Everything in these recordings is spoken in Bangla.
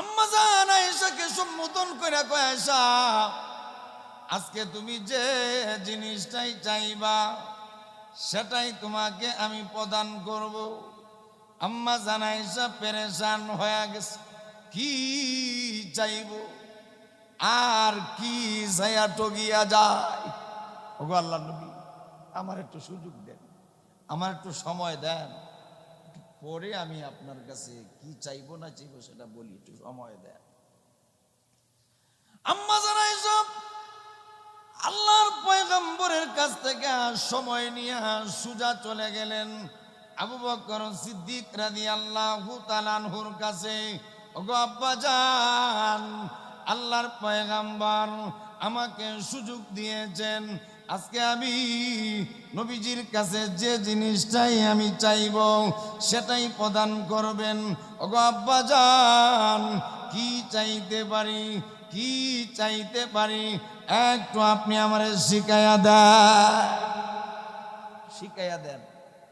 আম্মা জান করে কয় আজকে তুমি যে জিনিসটাই চাইবা, সেটাই তোমাকে আমি প্রদান করব। আম্মা জান পেরেশান হয়ে গেছে। কি চাইব? আর কি ছায়া টগিয়া যায়? ওগো আল্লাহ নবী, আমার একটু সুযোগ দেন, আমার একটু সময় দেন। পরে আমি আপনার কাছে কি চাইব না চাইব সেটা বলি, একটু সময় দেন। আম্মা জানাই সব আল্লাহর পয়গম্বরের কাছ থেকে সময় নিয়ে সুজা চলে গেলেন আবু বকর সিদ্দিক রাদি আল্লাহ তালানহুর কাছে। ওগো আব্বা যান আল্লাহর পয়গাম্বর আমাকে সুযোগ দিয়েছেন আজকে আমি নবীজির কাছে যে জিনিসটাই আমি চাইব, সেটাই প্রদান করবেন। ওগো আব্বা কি চাইতে পারি, কি চাইতে পারি, একটু আপনি আমার শিখাইয়া দেন। শিখাইয়া দেন,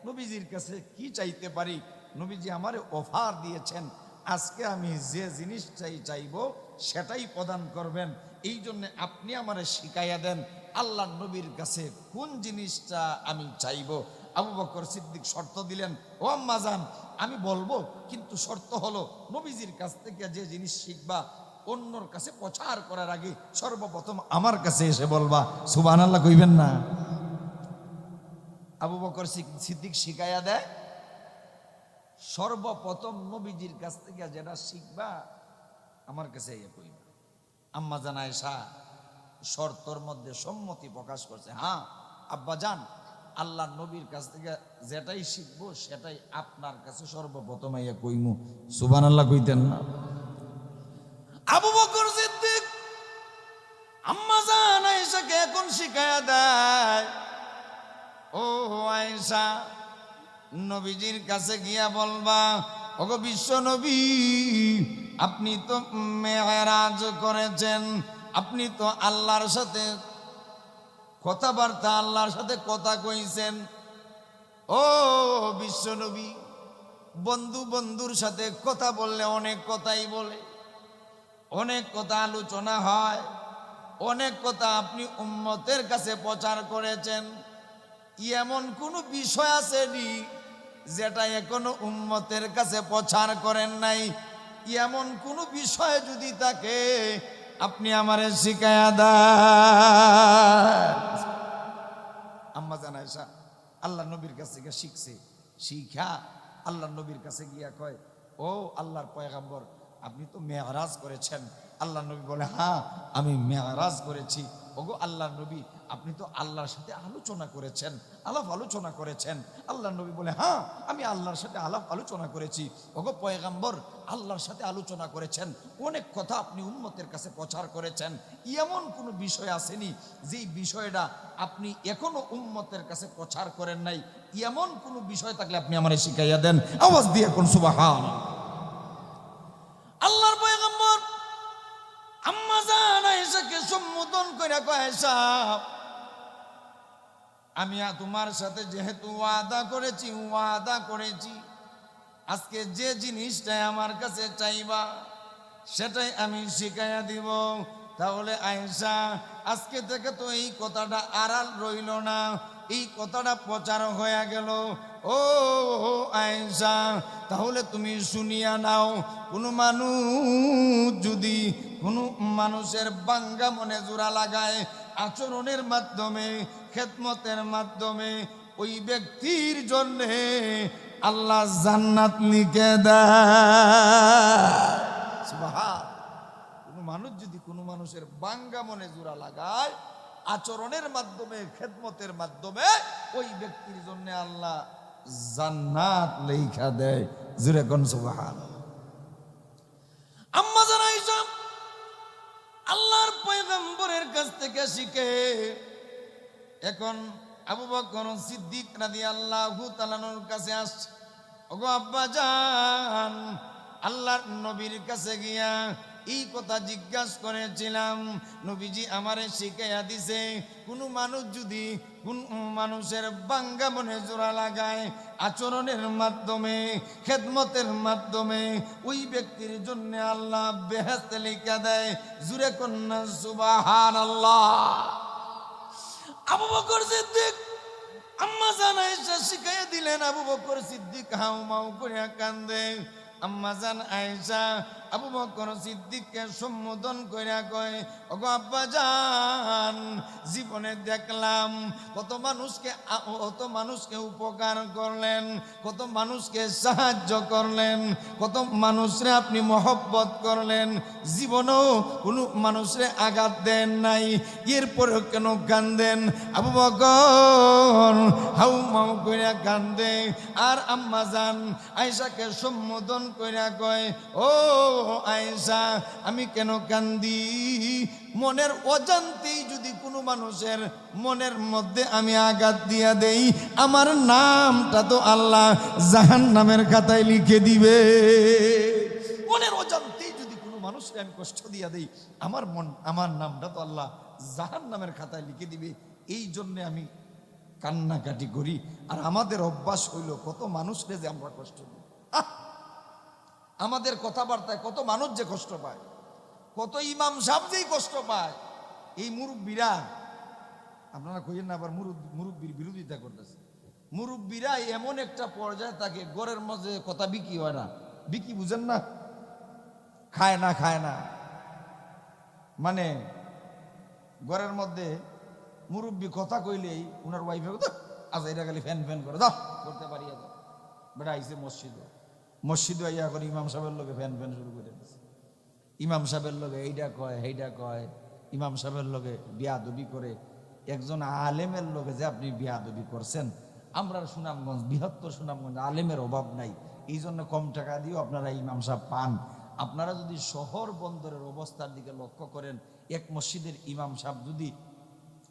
নবীজির কাছে কি চাইতে পারি? নবীজি আমারে অফার দিয়েছেন, আজকে আমি যে জিনিসটাই চাইব, সেটাই প্রদান করবেন। এই জন্য আপনি আমারে শিখাইয়া দেন আল্লাহ নবীর কাছে কোন জিনিসটা আমি চাইব? আবু বকর সিদ্দিক শর্ত দিলেন, ও আম্মা যান আমি বলব, কিন্তু শর্ত হলো নবীজির কাছ থেকে যে জিনিস শিখবা, অন্যর কাছে প্রচার করার আগে সর্বপ্রথম আমার কাছে এসে বলবা। সুবান আল্লাহ কইবেন না। আবু বকর সিদ্দিক শিখাইয়া দেয়, সর্বপ্রথম নবীজির কাছ থেকে যেটা শিখবা, আমার কাছে ইয়ে কইবা। আম্মা জানায় শাহ শর্তর মধ্যে সম্মতি প্রকাশ করছে। হ্যাঁ আব্বা যান আল্লাহ নবীর কাছ থেকে যেটাই শিখব, সেটাই আপনার কাছে সর্বপ্রথম ইয়ে কইমু। সুবান আল্লাহ কইতেন না। আবু বকর সিদ্দিক আম্মা জান আয়েশাকে এখন শিখায়া দেয়, ও আয়েশা, নবীজির কাছে গিয়া বলবা, ওগো বিশ্ব নবী আপনি তো মেয়েরাজ করেছেন, আপনি তো আল্লাহর সাথে কথাবার্তা, আল্লাহর সাথে কথা কইছেন। ও বিশ্বনবী, বন্ধু বন্ধুর সাথে কথা বললে অনেক কথাই বলে, অনেক কথা আলোচনা হয়, অনেক কথা আপনি উম্মতের কাছে প্রচার করেছেন। এমন কোনো বিষয় আছে নি যেটা এখনও উম্মতের কাছে প্রচার করেন নাই। এমন কোনো বিষয় যদি থাকে আপনি আমারে শিখায়া দেন। আম্মা জানাইসা আল্লাহ নবীর কাছে গিয়ে শিখছে, শিখা। আল্লাহ নবীর কাছে গিয়া কয়, ও আল্লাহর পয়গাম্বর, আপনি তো মেয়ারাজ করেছেন। আল্লাহ নবী বলে হ্যাঁ আমি মেয়ারাজ করেছি। ওগো আল্লাহ নবী, আপনি তো আল্লাহর সাথে আলোচনা করেছেন, আলাপ আলোচনা করেছেন। আল্লাহ নবী বলে হ্যাঁ আমি আল্লাহর সাথে আলাপ আলোচনা করেছি। ওগো পয়গাম্বর, আল্লাহর সাথে আলোচনা করেছেন, অনেক কথা আপনি উম্মতের কাছে প্রচার করেছেন। এমন কোনো বিষয় আসেনি যেই বিষয়টা আপনি এখনও উম্মতের কাছে প্রচার করেন নাই। এমন কোনো বিষয় থাকলে আপনি আমারে শিখাইয়া দেন। আওয়াজ দিয়ে কোন সুবাহান আমি তোমার সাথে যেহেতু ওয়াদা করেছি ওয়াদা করেছি। আজকে যে জিনিসটাই আমার কাছে চাইবা, সেটাই আমি শিখাইয়া দিব। তাহলে আয়েশা, আজকে থেকে তো এই কথাটা আড়াল রইল না, এই কথাটা প্রচার হয়ে গেল। ও আয়েশা, তাহলে তুমি শুনিয়া নাও, কোনো মানুষ যদি কোনো মানুষের বাঙ্গা মনে জোড়া লাগায় আচরণের মাধ্যমে, খেদমতের মাধ্যমে ওই ব্যক্তির জন্যে আল্লাহ জান্নাত দেয়। কোনো মানুষ যদি কোনো মানুষের বাঙ্গা মনে জোড়া লাগায়, আচরণের মাধ্যমে, খেদমতের মাধ্যমে ওই ব্যক্তির জন্য আল্লাহ জান্নাত লেখা দেয়। জুরে কোন সুবহান। আম্মা আল্লাহর পয়গম্বরের কাছ থেকে শিখে। এখন আবু বকর সিদ্দিক রাদি আল্লাহু তালানোর কাছে আসছে। ওগো আব্বা যান আল্লাহর নবীর কাছে গিয়া এই কথা জিজ্ঞাসা করেছিলাম, নবীজি আমারে শিখাইয়া দিছে, কোনো মানুষ যদি কোন মানুষের বাঙ্গা মনে জোড়া লাগায় আচরণের মাধ্যমে, খেদমতের মাধ্যমে ওই ব্যক্তির জন্য আল্লাহ বেহেস্ত লিখা দেয় জুরে কন্যা সুবাহান আল্লাহ আবু বকর সিদ্দিক আম্মা জান এসে শিখাইয়া দিলেন, আবু বকর সিদ্দিক হাউ মাউ করিয়া কান্দে। আম্মা জান আয়েশা আবু বকর সিদ্দিককে সম্বোধন কইরা কয়, ওগো আব্বা জীবনে দেখলাম কত মানুষকে কত মানুষকে উপকার করলেন, কত মানুষকে সাহায্য করলেন, কত মানুষরে আপনি মহব্বত করলেন, জীবনেও কোনো মানুষরে আঘাত দেন নাই, এরপরেও কেন কান্দেন? আবু বকর হাউ মাউ কইরা কান্দে। আর আম্মা জান আয়েশাকে সম্বোধন কইরা কয়, ও আয়েশা, আমি কেন কান্দি? মনের অজান্তেই যদি কোনো মানুষের মনের মধ্যে আমি আঘাত দিয়া দেই, আমার নামটা তো আল্লাহ জাহান নামের খাতায় লিখে দিবে। মনের অজান্তেই যদি কোনো মানুষকে আমি কষ্ট দিয়া দেই, আমার মন, আমার নামটা তো আল্লাহ জাহান নামের খাতায় লিখে দিবে। এই জন্যে আমি কান্নাকাটি করি। আর আমাদের অভ্যাস হইল, কত মানুষকে যে আমরা কষ্ট দিই! আমাদের কথাবার্তায় কত মানুষ যে কষ্ট পায়, কত ইমাম সাহেব যেই কষ্ট পায়, এই মুরব্বীরা, আপনারা কইেন না আবার মুরুব মুরব্বীর বিরোধিতা করতেছে। মুরব্বীরা এমন একটা পর্যায়ে থাকে গড়ের মাঝে কথা বিকি হয় না। বিকি বুঝেন না? খায় না খায় না। মানে ঘরের মধ্যে মুরব্বী কথা কইলেই উনার ওয়াইফে আজ এটা খালি ফ্যান ফ্যান করে দাও করতে পারি দাও। বেটা আইসে মসজিদে। মসজিদে আইয়া করে ইমাম সাহেবের লোকে ফ্যান ফ্যান শুরু করে ইমাম সাহেবের লোকে এইটা কয় সেইটা কয়, ইমাম সাহেবের লোকে বিয়া বিয়াদবি করে। একজন আলেমের লোকে যে আপনি বিয়া বিয়াদবি করছেন আমরা সুনামগঞ্জ, বৃহত্তর সুনামগঞ্জ আলেমের অভাব নাই। এই জন্য কম টাকা দিয়েও আপনারা ইমাম সাহেব পান। আপনারা যদি শহর বন্দরের অবস্থার দিকে লক্ষ্য করেন, এক মসজিদের ইমাম সাহেব যদি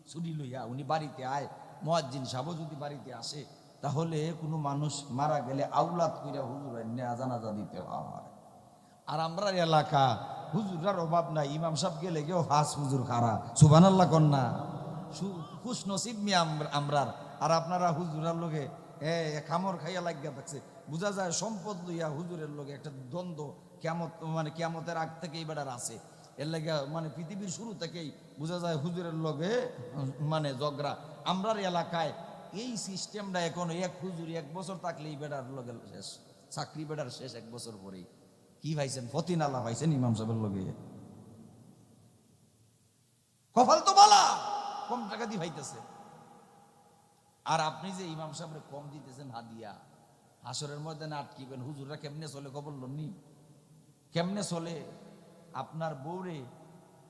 ছুটি লইয়া উনি বাড়িতে আয়, মোয়াজ্জিন সাহেবও যদি বাড়িতে আসে তাহলে কোনো মানুষ মারা গেলে আউলাদ কইরা হুজুর নেয়া জানাজা দিতে হয়। আর আমরা এলাকা হুজুরার অভাব নাই, ইমাম সাহেব গেলে কেউ হাস হুজুর খারা। সুবান আল্লাহ কন্যা খুশ নসিব মি আমরার। আর আপনারা হুজুরার লোকে এ খামর খাইয়া লাগিয়া থাকছে। বোঝা যায় সম্পদ লইয়া হুজুরের লোকে একটা দ্বন্দ্ব কেমত মানে কেমতের আগ থেকেই বেড়ার আছে। এর লাগে মানে পৃথিবীর শুরু থেকেই বোঝা যায় হুজুরের লগে মানে জগরা আমরার এলাকায় এই সিস্টেমটা এখন এক হুজুর এক বছর থাকলেই বেড়ার লগে শেষ। চাকরি বেড়ার শেষ এক বছর পরেই। কি ভাইছেন? ফতিন আল্লাহ ভাইছেন ইমাম সাহেবের লগে। কপাল তো বালা, কম টাকা দিয়ে ভাইতেছে। আর আপনি যে ইমাম সাহেবের কম দিতেছেন হাদিয়া, হাসরের ময়দানে আটকিবেন হুজুররা কেমনে চলে খবর লননি কেমনে চলে? আপনার বউরে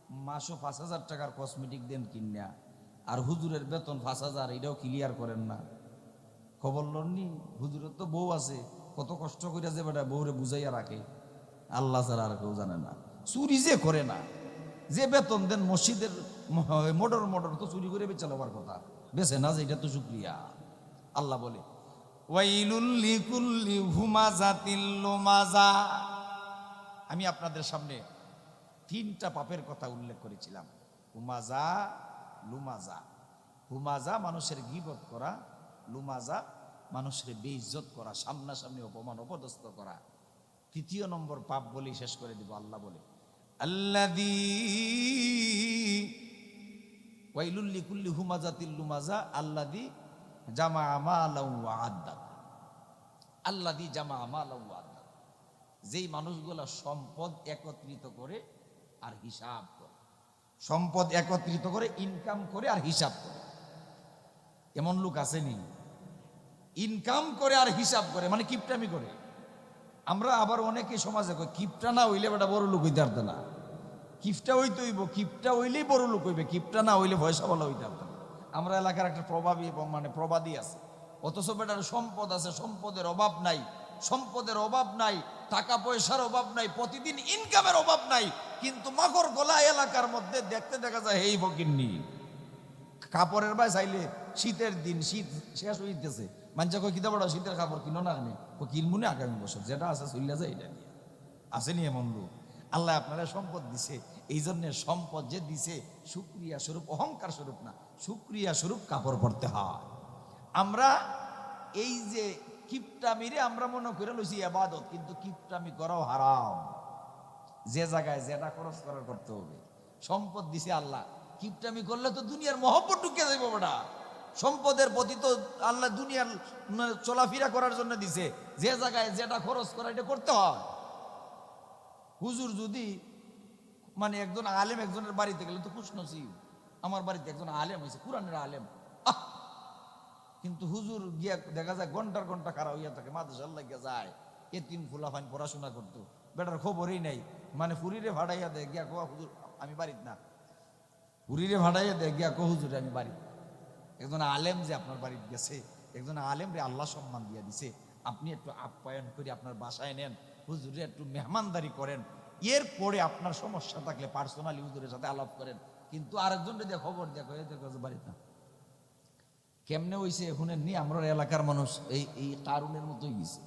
মাসও পাঁচ হাজার টাকার কসমেটিক দেন কিনা? আর হুজুরের বেতন পাঁচ হাজার, এটাও ক্লিয়ার করেন না। খবর লননি? হুজুরের তো বউ আছে, কত কষ্ট করে যে বেটা বউরে বুঝাইয়া রাখে। আল্লাহ ছাড়া আর কেউ জানে না। চুরি যে করে না, যে বেতন দেন মসজিদের মোটর মোটর তো চুরি করে বেচা লবার কথা। বেছে না যে এটা তো শুক্রিয়া। আল্লাহ বলে আমি আপনাদের সামনে তিনটা পাপের কথা উল্লেখ করেছিলাম। হুমাজা লুমাজা। হুমাজা মানুষের গিবত করা, লুমাজা মানুষের বেইজ্জত করা, সামনাসামনি অপমান অপদস্থ করা। তৃতীয় নম্বর পাপ বলেই শেষ করে দিব, আল্লাহ বলে আল্লাদি ওয়াইলুল্লি কুল্লি হুমাজাতিল লুমাজা আল্লাদি জামা আমালাউ ওয়া আল্লাদি জামা আমালাউ ওয়া আদ্দাদ যেই মানুষগুলা সম্পদ একত্রিত করে, আর হিসাব সম্পদ একত্রিত করে ইনকাম করে আর হিসাব করে। এমন লোক আসেনি। ইনকাম করে আর হিসাব করে মানে কিপটামি করে। আমরা আবার অনেকে সমাজে কই, কিপটা না হইলে বেটা বড় লোক হইতে পারতো না। কিপটা হইতে হইব, কিপটা হইলেই বড় লোক হইবে, কিপটা না হইলে পয়সা বলা হইতে পারতো না। আমরা এলাকার একটা প্রভাবী মানে প্রবাদী আছে। অথচ বেটার সম্পদ আছে, সম্পদের অভাব নাই। সম্পদের অভাব নাই টাকা পয়সার অভাব নাই, প্রতিদিন ইনকামের অভাব নাই, কিন্তু মাকড় গোলা এলাকার মধ্যে দেখতে দেখা যায় এই ফকিন্নি কাপড়ের ভাই চাইলে শীতের দিন, শীত শেষ হইতেছে। মানুষ কই কিতা বড় শীতের কাপড় কিনো না ও কিনবো না আগামী বছর, যেটা আছে চলিয়া যায় এটা নিয়ে। আসেনি এমন লোক। আল্লাহ আপনারা সম্পদ দিছে, এই জন্য সম্পদ যে দিছে, সুক্রিয়া স্বরূপ, অহংকার স্বরূপ না, সুক্রিয়া স্বরূপ কাপড় পরতে হয়। আমরা এই যে কিপটামিরে আমরা মনে করে লইছি আবাদত কিন্তু কিপটামি করাও হারাম। যে জায়গায় যেটা খরচ করার করতে হবে। সম্পদ দিছে আল্লাহ। কিপটামি করলে তো দুনিয়ার মহব্বত ঢুকে যাইব ওটা সম্পদের প্রতি তো আল্লাহ দুনিয়ার মানে চলাফেরা করার জন্য দিছে। যে জায়গায় যেটা খরচ করা, এটা করতে হয়। হুজুর যদি মানে একজন আলেম একজনের বাড়িতে গেলে তো খুশ নসিব আমার বাড়িতে একজন আলেম হয়েছে কোরআনের আলেম! কিন্তু হুজুর গিয়া দেখা যায় ঘণ্টার ঘণ্টা খারাপ হইয়া থাকে, মাদ্রাসার লাগিয়া যায়। এ তিন ফুলাফাইন পড়াশোনা করতো। বেটার খবরই নাই। মানে ফুরিরে ভাড়াইয়া দেয়, গিয়া কোয়া, হুজুর, আমি বাড়িত না। ফুরিরে ভাড়াইয়া দেয়, গিয়া কো হুজুর, আমি বাড়িত। একজন আলেম যে আপনার বাড়িতে গেছে, একজন আলেম রে আল্লাহ সম্মান দিয়া দিছে, আপনি একটু আপ্যায়ন করে আপনার বাসায় নেন, হুজুরে একটু মেহমানদারি করেন। এরপরে আপনার সমস্যা থাকলে পার্সোনালি হুজুরের সাথে আলাপ করেন। কিন্তু আরেকজন দিয়ে খবর দেখো, এই দেখো বাড়িতে না। কেমনে হইছে শুনেন নি আমরা এলাকার মানুষ এই এই কারুনের মতোই গেছে।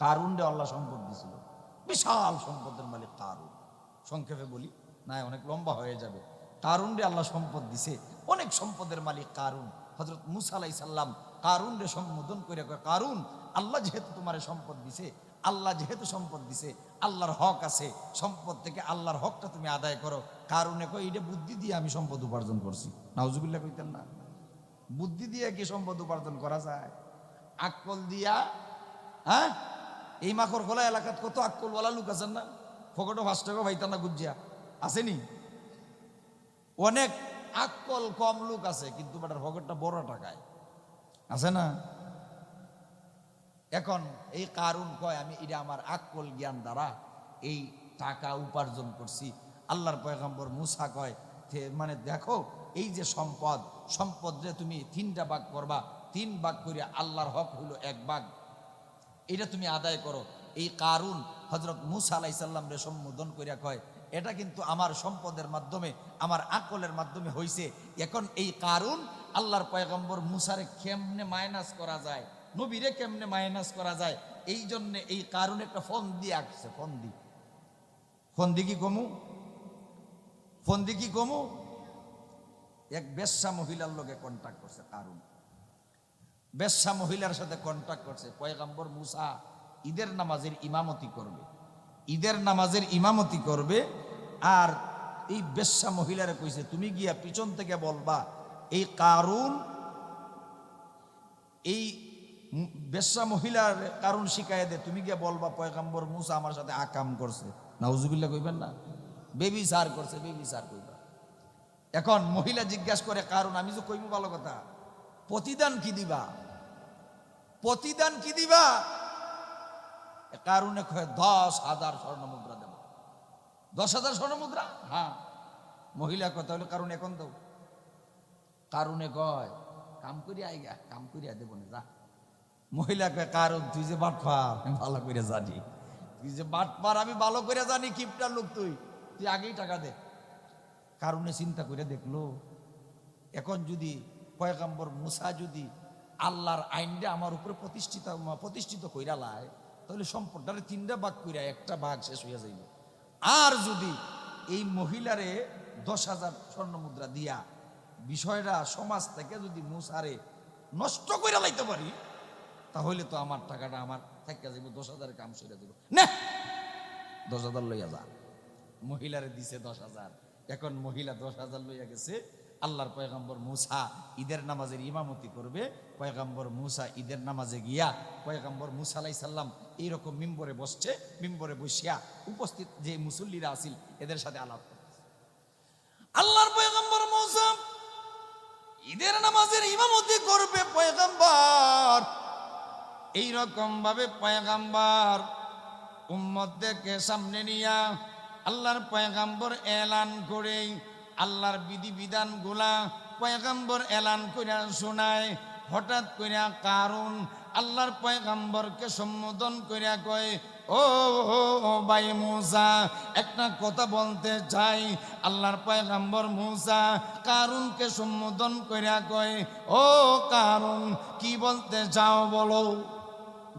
কারুন রে আল্লাহ সম্পদ দিছিল। বিশাল সম্পদের মালিক কারুন সংক্ষেপে বলি না অনেক লম্বা হয়ে যাবে। কারুন রে আল্লাহ সম্পদ দিছে। অনেক সম্পদের মালিক কারুন হজরত মুসা আলাই সাল্লাম কারুন রে সম্বোধন করে কারুন আল্লাহ যেহেতু তোমার সম্পদ দিছে, আল্লাহ যেহেতু সম্পদ দিছে, আল্লাহর হক আছে। সম্পদ থেকে আল্লাহর হকটা তুমি আদায় করো। কারণে কয় এটা বুদ্ধি দিয়ে আমি সম্পদ উপার্জন করছি। নাউজুবিল্লাহ কইতেন না। বুদ্ধি দিয়ে কি সম্পদ উপার্জন করা যায়? আক্কল দিয়া হ্যাঁ? এই মাখর খোলা এলাকাত কত আক্কলওয়ালা লোক আছেন না? ফকটো পাঁচ টাকা ভাইতান না গুজিয়া আসেনি? অনেক আকল কম লোক আছে, কিন্তু বেটার ফকটটা বড় টাকায়। আছে না? এখন এই কারণ কয়, আমি এটা আমার আকল জ্ঞান দ্বারা এই টাকা উপার্জন করছি। আল্লাহর পয়গম্বর মুসা কয় মানে দেখো এই যে সম্পদ সম্পদ যে তুমি তিনটা ভাগ করবা, তিন ভাগ করে আল্লাহর হক হইল এক ভাগ। এটা তুমি আদায় করো। এই কারুন হজরত মুসা আলাইসাল্লাম রে সম্বোধন করিয়া কয়, এটা কিন্তু আমার সম্পদের মাধ্যমে, আমার আকলের মাধ্যমে হইছে। এখন এই কারুন আল্লাহর পয়গম্বর মুসারে কেমনে মাইনাস করা যায়? নবীরে কেমনে মাইনাস করা যায়? এই জন্য এই কারুন একটা ফোন দিয়ে আসছে ফোন দি ফোন দি কি কমু? ফোন দি কি কমু? এক বেশ্যা মহিলার লোকে কন্ট্যাক্ট করছে কারুন। বেশ্যা মহিলার সাথে কন্ট্যাক্ট করছে। পয়গাম্বর মুসা ঈদের নামাজের ইমামতি করবে। ঈদের নামাজের ইমামতি করবে আর এই বেশ্যা মহিলারে কইছে, তুমি গিয়া পিছন থেকে বলবা, এই কারুন, এই বেশ্যা মহিলার কারণ শিখাই দে, তুমি গিয়া বলবা, পয়গাম্বর মুসা আমার সাথে আকাম করছে। নাউজুবিল্লাহ কইবেন না? বেবি সার করছে বেবি সার কইবা। এখন মহিলা জিজ্ঞাসা করে, কারণ আমি যে কইব ভালো কথা, প্রতিদান কি দিবা? প্রতিদান কি দিবা? কারণে দশ হাজার স্বর্ণ মুদ্রা দেব। দশ হাজার স্বর্ণ মুদ্রা? হ্যাঁ। মহিলা কথা হলো কারণ এখন দেব। কারণে কয়, কাম করি আইগা কাম করিয়া দেব না, যা। মহিলা কয়, কারণ তুই যে বাটপার আমি ভালো করে জানি। তুই যে বাটপার আমি ভালো করে জানি, কিপটার লোক তুই। তুই আগেই টাকা দে। কারণে চিন্তা করে দেখল, এখন যদি পয়গাম্বর মুসা যদি আল্লাহর আইনটা আমার উপরে প্রতিষ্ঠিত প্রতিষ্ঠিত কইরা লায়, তাহলে সম্পদটারে তিনটা ভাগ কইরা একটা ভাগ শেষ হইয়া যাইব। আর যদি এই মহিলারে দশ হাজার স্বর্ণ মুদ্রা দিয়া বিষয়টা সমাজ থেকে যদি মুসারে নষ্ট কইরা লাইতে পারি, তাহলে তো আমার টাকাটা আমার থাকা যাইব, দশ হাজার কাম সইরা দেব না! দশ হাজার লইয়া যা। মহিলারে দিছে দশ হাজার। এখন মহিলা দশ হাজার লইয়া গেছে, আল্লাহর পয়গাম্বর মুসা ঈদের নামাজের ইমামতি করবে, পয়গাম্বর মুসা ঈদের নামাজে গিয়া পয়গাম্বর মুসা আলাই সাল্লাম এইরকম মিম্বরে বসছে, মিম্বরে বসিয়া উপস্থিত যে মুসল্লিরা আসিল এদের সাথে আলাপ আল্লাহর পয়গাম্বর মুসা ঈদের নামাজের ইমামতি করবে পয়গাম্বর। এইরকম ভাবে পয়গাম্বর উম্মতদেরকে সামনে নিয়া আল্লাহর পয়গাম্বর এলান করে আল্লাহর বিধি বিধানগুলা পয়গাম্বর এলান করে শোনায়, হঠাৎ কইরা কারণ আল্লাহর পয়গাম্বরকে সম্বোধন কইরা কয় ও ভাই মুসা, একটা কথা বলতে চাই। আল্লাহর পয়গাম্বর মুসা কারুনকে সম্বোধন কইরা কয়, ও কারুন, কি বলতে চাও বলো?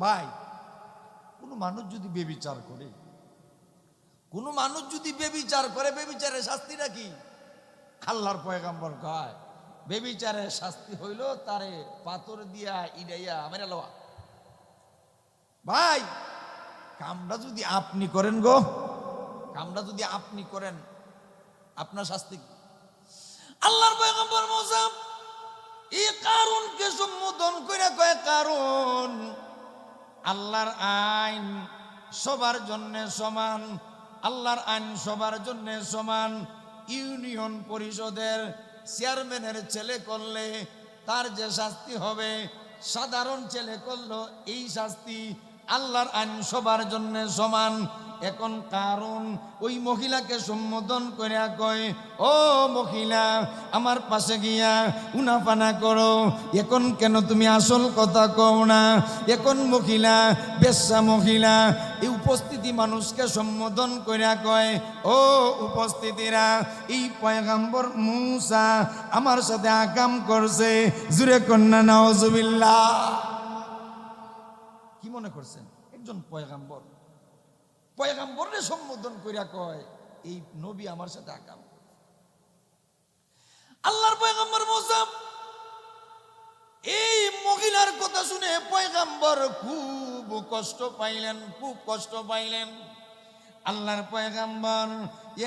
ভাই, কোনো মানুষ যদি বেবিচার করে কোনো মানুষ যদি বেবিচার করে, বেবিচারের শাস্তিটা কি আল্লাহর পয়গাম্বর কয়, বেবিচারের শাস্তি হইল তারে পাথর দিয়া ইডাইয়া মেরে লওয়া ভাই, কামটা যদি আপনি করেন গো, কামটা যদি আপনি করেন, আপনার শাস্তি? আল্লাহর পয়গম্বর মুসা এই কারণকে সম্বোধন করে কয় কারণ, আল্লাহর আইন সবার জন্য সমান আল্লাহর আইন সবার জন্য সমান ইউনিয়ন পরিষদের চেয়ারম্যানের ছেলে করলে তার যে শাস্তি হবে, সাধারণ ছেলে করল এই শাস্তি আল্লাহর আইন সবার জন্য সমান। এখন কারণ ওই মহিলাকে সম্বোধন করে কয়, ও মহিলা, আমার পাশে গিয়া উনাফানা করো। এখন কেন তুমি আসল কথা কও না? এখন মহিলা, বেশ্যা মহিলা, এই উপস্থিতি মানুষকে সম্বোধন করে কয়, ও উপস্থিতিরা, এই পয়গাম্বর মুসা আমার সাথে আকাম করছে। জুরে কন্যা নওয়াজুবিল্লাহ কি মনে করছেন? একজন পয়গাম্বর। পয়গাম্বরে সম্বোধন করিয়া কয়, এই নবী আমার সাথে আকাম আল্লাহর পয়গাম্বর মোসা এই মহিলার কথা শুনে পয়গাম্বর খুব কষ্ট পাইলেন, খুব কষ্ট পাইলেন। আল্লাহর পয়গাম্বর,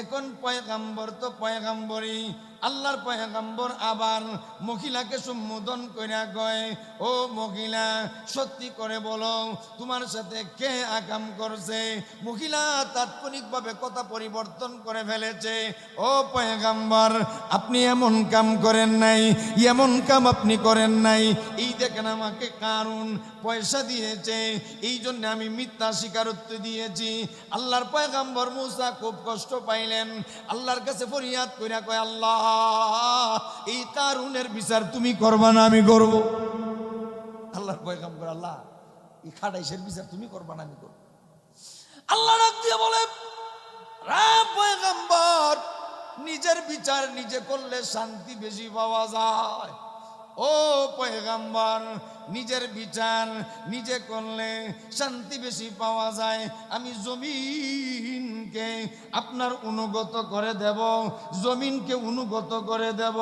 এখন পয়গাম্বর তো পয়গাম্বরই আল্লাহর পয়গাম্বর আবার মহিলাকে সম্বোধন কইরা কয়, ও মহিলা, সত্যি করে বলো, তোমার সাথে কে আকাম করছে? মহিলা তাৎক্ষণিকভাবে কথা পরিবর্তন করে ফেলেছে, ও পয়গাম্বর, আপনি এমন কাম করেন নাই, এমন কাম আপনি করেন নাই। এই দেখেন আমাকে কারণ পয়সা দিয়েছে, এই জন্য আমি মিথ্যা স্বীকারত্ব দিয়েছি। আল্লাহর পয়গাম্বর মুসা খুব কষ্ট পাইলেন, আল্লাহর কাছে ফরিয়াদ কইরা কয়, আল্লাহ এই তারুণের বিচার তুমি করবা না, আমি করব। আল্লাহর করে আল্লাহ, এই খাটাইশের বিচার তুমি করবা না, আমি করব। আল্লাহ ডাক দিয়ে বলে নিজের বিচার নিজে করলে শান্তি বেশি পাওয়া যায়। ও পয়গাম্বর নিজের বিচার নিজে করলে শান্তি বেশি পাওয়া যায়। আমি জমিনকে আপনার অনুগত করে দেব, জমিনকে অনুগত করে দেব।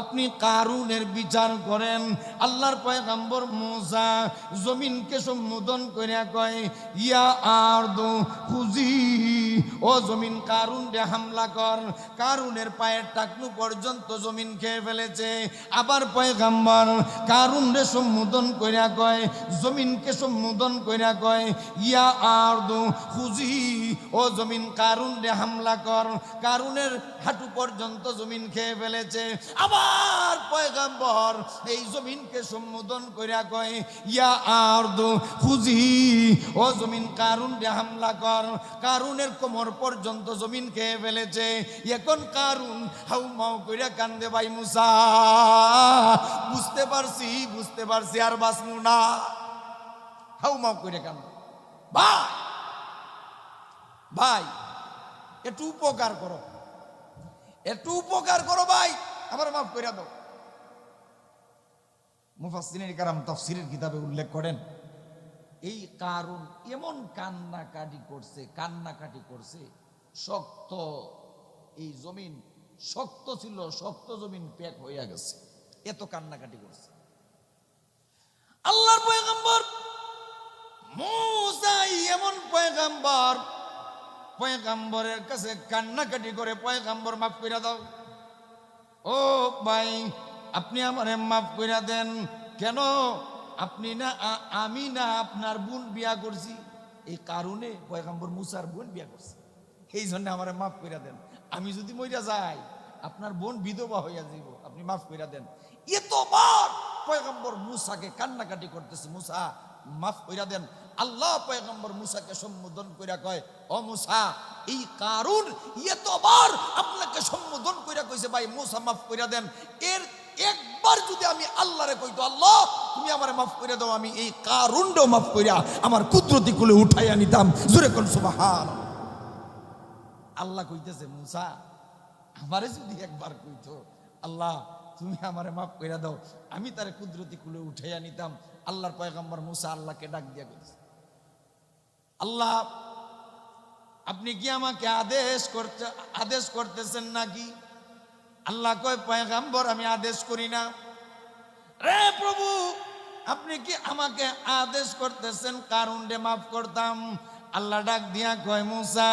আপনি কারুনের বিচার করেন। আল্লাহর পয়গাম্বর মোসা জমিনকে সম্বোধন করে কয়, ইয়া আর দো খুজি ও জমিন কারুন রে হামলা কর, কারুনের পায়ের টাকনু পর্যন্ত জমিন খেয়ে ফেলেছে। আবার পয়গাম্বর কারুন রে সম্বোধন কইরা কয়, জমিনকে সম্বোধন কইরা কয়, ইয়া আর দো খুজি, ও জমিন কারুন রে হামলা কর, কারুনের হাঁটু পর্যন্ত জমিন খেয়ে ফেলেছে। আবার পয়গাম্বর এই জমিনকে সম্বোধন কইরা কয়, ইয়া আর দো খুজি, ও জমিন কারুন রে হামলা কর, কারুনের কোমর পর্যন্ত জমিন খেয়ে ফেলেছে। এখন কারুন হাউ মাউ কইরা কান্দে ভাই মুসা। বুঝতে পারছি বুঝতে পারছি, আর বাসমু না। হাউ মাউ কইরা কান্দে। ভাই ভাই, একটু উপকার করো। একটু উপকার করো ভাই, আমার মাফ কইরা দাও। মুফাসসিরিন কারাম তাফসিরের কিতাবে উল্লেখ করেন। এই কারণ এমন কান্নাকাটি করছে কান্নাকাটি করছে, শক্ত, এই জমিন শক্ত ছিল, শক্ত জমিন প্যাক হইয়া গেছে, এত কান্নাকাটি করছে। আল্লাহর পয়গম্বর মুসা এমন পয়গম্বর, পয়গম্বরের কাছে কান্নাকাটি করে পয়গম্বর মাফ করে দাও। ও ভাই, আপনি আমারে মাফ করে দেন, কেন আপনি না আমি না আপনার বোন বিয়া করছি। এই কারণে পয়গম্বর মুসার বোন বিয়া করছে। এই জন্য আমারে মাফ করে দেন। আমি যদি মইরা যাই, আপনার বোন বিধবা হইয়া যাইব, আপনি মাফ করে দেন। এতবার পয়গম্বর মুসাকে কান্নাকাটি করতেছে, মুসা, মাফ কইরা দেন। আল্লাহ পয়গম্বর মুসাকে সম্বোধন কইরা কয়, ও মুসা, এই কারণ এতবার আপনাকে সম্বোধন কইরা কইছে, ভাই, মুসা মাফ কইরা দেন। এর একবার যদি আমি আল্লাহরে কইতো আল্লাহ, তুমি আমারে মাফ করে দাও, আমি এই কারুনটাও মাফ কইরা আমার কুদরতি কুলে উঠাইয়া নিতাম জোরে কোন সুবহান। আল্লাহ কইতেছে, মুসা, আমারে যদি একবার কইতো, আল্লাহ, তুমি আমারে মাফ কইরা দাও, আমি তারে কুদরতি কুলে উঠাইয়া নিতাম আল্লাহর পয়গম্বর মুসা আল্লাহকে ডাক দিয়া কইছে আল্লাহ, আপনি কি আমাকে আদেশ করতে, আদেশ করতেছেন নাকি? আল্লাহ কয়, পয়গাম্বর, আমি আদেশ করি না। রে প্রভু, আপনি কি আমাকে আদেশ করতেছেন? কারণ রে মাফ করতাম। আল্লাহ ডাক দিয়া কয়, মুসা,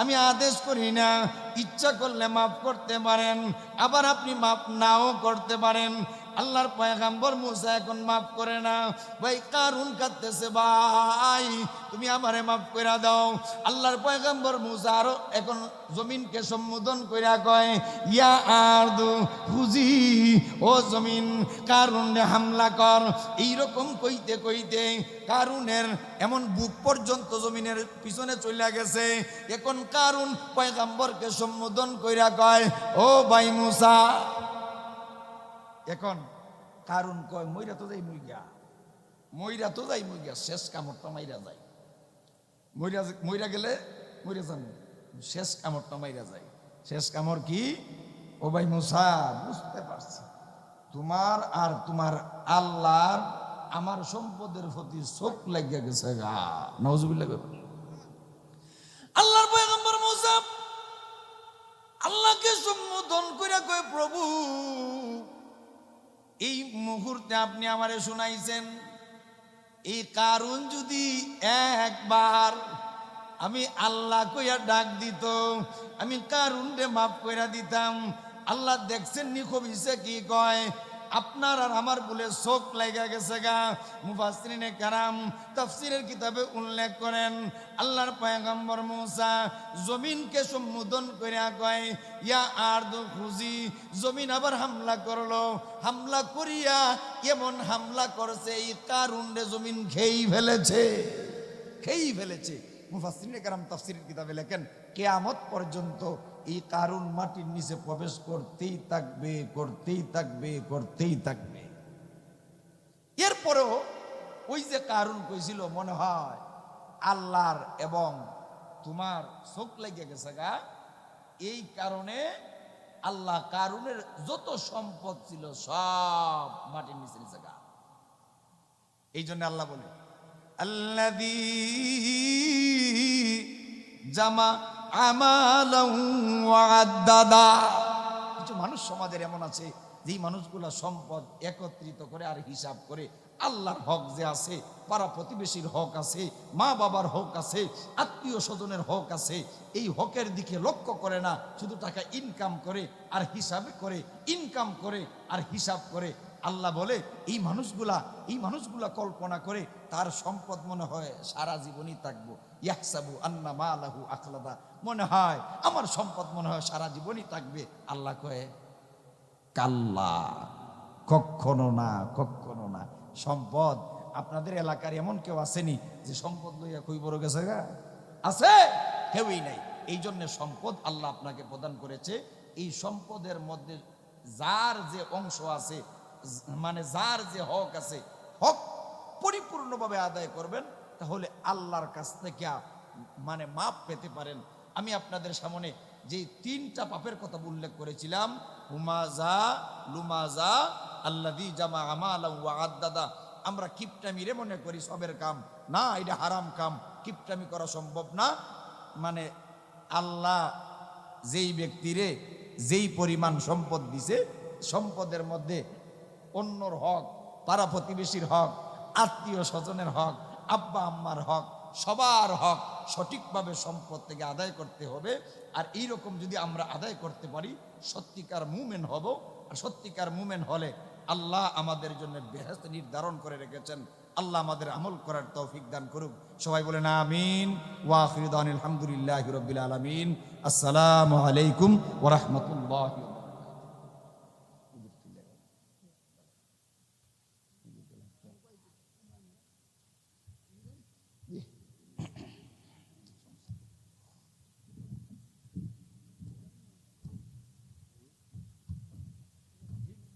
আমি আদেশ করি না। ইচ্ছা করলে মাফ করতে পারেন, আবার আপনি মাফ নাও করতে পারেন। আল্লাহর পয়গাম্বর মুসা এখন মাফ করে না। ভাই, কারুন কাঁদতেছে ভাই? তুমি আমারে মাফ করে দাও। আল্লাহর পয়গাম্বর মুসা আরও এখন জমিনকে সম্বোধন কইরা কয়, ইয়া আরদু হুজি ও জমিন, কারুনে হামলা কর। এইরকম কইতে কইতে কারুনের এমন বুক পর্যন্ত জমিনের পিছনে চলে গেছে। এখন কারুন পয়গাম্বরকে সম্বোধন কইরা কয়, ও ভাই মুসা এখন কারণ কয়, মইরা তো যাই মুইগা মইরা তো যাই মুইগা শেষ কামড়টা মাইরা যায়। মইরা মইরা গেলে মইরা যান। শেষ কামড়টা মাইরা যায়। শেষ কামড় কি? ও ভাই মুসা, বুঝতে পারছি। তোমার আর তোমার আল্লাহর আমার সম্পদের প্রতি চোখ লাগিয়া গেছে গা। নজুবিল্লাহ আল্লাহর পয়গম্বর মুসা, আল্লাহকে সম্বোধন করে কয়, প্রভু এই মুহূর্তে আপনি আমারে শুনাইছেন, এই কারণ যদি একবার আমি আল্লাহ কইয়া ডাক দিত, আমি কারুন রে মাফ কইরা দিতাম। আল্লাহ দেখছেন নি, কবিছে কি কয়? আপনার আর আমার বলে চোখ লাগা গেছে গা। মুফাসরিনে কারাম তাফসিরের কিতাবে উল্লেখ করেন, আল্লাহর পয়গম্বর মুসা জমিনকে সম্বোধন করিয়া কয়, ইয়া আর দু খুঁজি, জমিন আবার হামলা করল। হামলা করিয়া এমন হামলা করছে, এই কারুন্ডে জমিন খেয়েই ফেলেছে। খেয়েই ফেলেছে। মুফাসরিনে কারাম তাফসিরের কিতাবে লেখেন, কেয়ামত পর্যন্ত এই কারুন মাটির নিচে প্রবেশ করতেই থাকবে করতেই থাকবে করতেই থাকবে। এরপরেও ওই যে কারুন কইছিল, মনে হয় আল্লাহর এবং তোমার চোখ লেগে গেছে গা, এই কারণে আল্লাহ কারুনের যত সম্পদ ছিল সব মাটির নিচে নিচে গা। এই জন্য আল্লাহ বলে, আল্লাযী জামা কিছু মানুষ সমাজের এমন আছে, যেই মানুষগুলা সম্পদ একত্রিত করে আর হিসাব করে, আল্লাহর হক যে আছে, পাড়া প্রতিবেশীর হক আছে, মা বাবার হক আছে, আত্মীয় স্বজনের হক আছে, এই হকের দিকে লক্ষ্য করে না, শুধু টাকা ইনকাম করে আর হিসাবে করে ইনকাম করে আর হিসাব করে আল্লাহ বলে, এই মানুষগুলা এই মানুষগুলা কল্পনা করে তার সম্পদ মনে হয় সারা জীবনই থাকব। ইয়াকসাবু আন্না মা আলাহু আখলাদা। মনে হয়, আমার সম্পদ মনে হয় সারা জীবনই থাকবে। আল্লাহ কয়ে, কাল্লা কখনো না কখনো না। সম্পদ আপনাদের এলাকার এমন কেউ আসেনি যে সম্পদ লইয়া কই বড় গেছে গা? আছে, কেউই নাই। এই জন্য সম্পদ আল্লাহ আপনাকে প্রদান করেছে। এই সম্পদের মধ্যে যার যে অংশ আছে মানে যার যে হক আছে, হক পরিপূর্ণভাবে আদায় করবেন, তাহলে আল্লাহর কাছ থেকে মানে মাপ পেতে পারেন। আমি আপনাদের সামনে যে তিনটা পাপের কথা উল্লেখ করেছিলাম হুমাজা লুমাজা আল্লাদি জামা আমাল আদাদা আমরা কিপটামি রে মনে করি সবের কাম। না, এটা হারাম কাম। কিপটামি করা সম্ভব না। মানে আল্লাহ যেই ব্যক্তিরে যেই পরিমাণ সম্পদ দিছে, সম্পদের মধ্যে অন্যর হক পাড়া প্রতিবেশীর হক, আত্মীয় স্বজনের হক, আব্বা আম্মার হক, সবার হক সঠিকভাবে সম্পদ থেকে আদায় করতে হবে। আর এই রকম যদি আমরা আদায় করতে পারি, সত্যিকার মুমেন হব। আর সত্যিকার মুমেন হলে আল্লাহ আমাদের জন্য বেহেস্ত নির্ধারণ করে রেখেছেন। আল্লাহ আমাদের আমল করার তৌফিক দান করুক। সবাই বলেন আমিন। ওয়াখিরুদ্দান আলহামদুলিল্লাহ রবিল আলমিন। আসসালামু আলাইকুম ওরহমতুল্লাহ